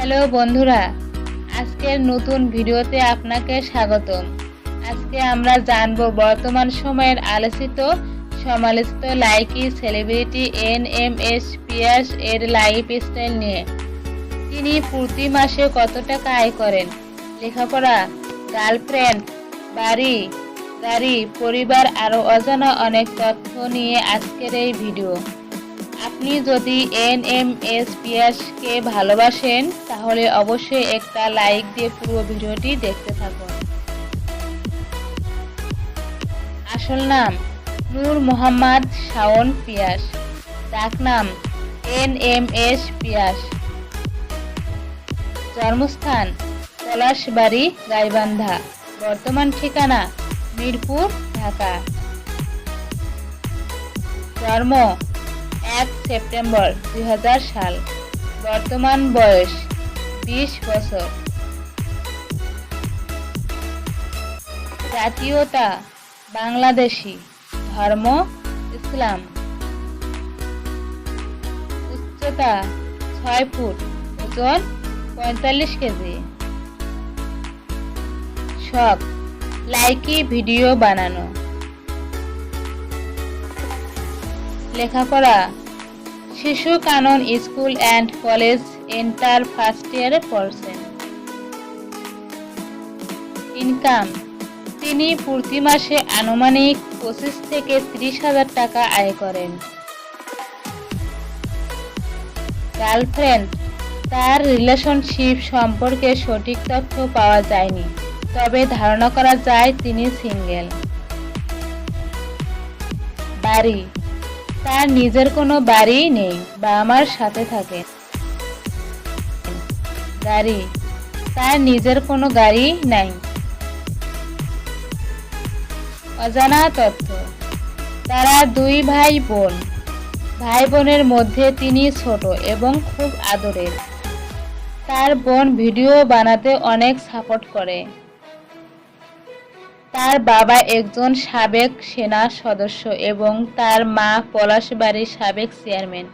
Hello বন্ধুরা, আজকের নতুন ভিডিওতে আপনাকে স্বাগতম। আজকে আমরা জানব বর্তমান সময়ের আলোচিত, সমালোচিত Likee celebrity N M S Piyas এর লাইফ স্টাইল নিয়ে। তিনি প্রতি মাসে কত টাকা আয় করেন? লেখাপড়া, গার্লফ্রেন্ড, বাড়ি, গাড়ি, পরিবার আরও অজানা অনেক তথ্য নিয়ে আজকের এই ভিডিও। আপনি যদি এন এম এস পিয়াসকে ভালোবাসেন, তাহলে অবশ্যই একটা লাইক দিয়ে পুরো ভিডিওটি দেখতে থাকুন। আসল নাম, নূর মোহাম্মদ শাওন পিয়াস। ডাক নাম এন এম এস পিয়াস জন্মস্থান, পলাশবাড়ি, গাইবান্ধা। বর্তমান ঠিকানা, মিরপুর, ঢাকা। জন্ম এক সেপ্টেম্বর দু হাজার সাল। বর্তমান বয়স বিশ বছর। জাতীয়তা বাংলাদেশি ধর্ম ইসলাম। উচ্চতা ছয় ফুট, ওজন পঁয়তাল্লিশ কেজি। শখ, লাইকি ভিডিও বানানো। লেখাপড়া। Shishu Kanan school and college enter first ইয়ারে পড়ছেন। ইনকাম। তিনি প্রতি মাসে আনুমানিক পঁচিশ থেকে ত্রিশ হাজার টাকা আয় করেন। গার্লফ্রেন্ড, তার রিলেশনশিপ সম্পর্কে সঠিক তথ্য পাওয়া যায়নি, তবে ধারণা করা যায় তিনি সিঙ্গেল। বাড়ি। তার নিজের কোনো বাড়ি নেই, বা আমার সাথে থাকে। গাড়ি, তার নিজের কোনো গাড়ি নাই। অজানা তথ্য, তারা দুই ভাই বোন। ভাই বোনের মধ্যে তিনি ছোট এবং খুব আদরের। তার বোন ভিডিও বানাতে অনেক সাপোর্ট করে। তার বাবা একজন সাবেক সেনা সদস্য এবং তার মা পলাশবাড়ির সাবেক চেয়ারম্যান।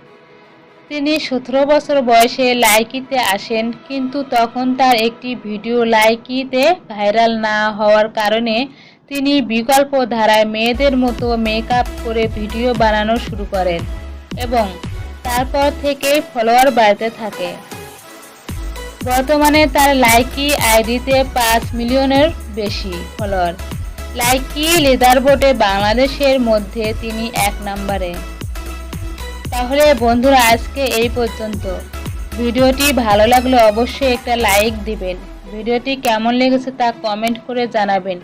তিনি সতেরো বছর বয়সে লাইকিতে আসেন, কিন্তু তখন তার একটি ভিডিও লাইকিতে ভাইরাল না হওয়ার কারণে তিনি বিকল্প ধারায় মেয়েদের মতো মেকআপ করে ভিডিও বানানো শুরু করেন এবং তারপর থেকে ফলোয়ার বাড়তে থাকে। বর্তমানে তার লাইকি আইডিতে পাঁচ মিলিয়নের বেশি ফলোয়ার। লাইকি লেদার বোর্ডে বাংলাদেশের মধ্যে তিনি এক নম্বরে। তাহলে বন্ধুরা, আজকে এই পর্যন্ত। ভিডিওটি ভালো লাগলে অবশ্যই একটা লাইক দিবেন। ভিডিওটি কেমন লেগেছে তা কমেন্ট করে জানাবেন।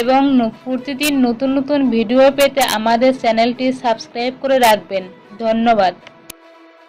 এবং প্রতিদিন নতুন নতুন ভিডিও পেতে আমাদের চ্যানেলটি সাবস্ক্রাইব করে রাখবেন। ধন্যবাদ।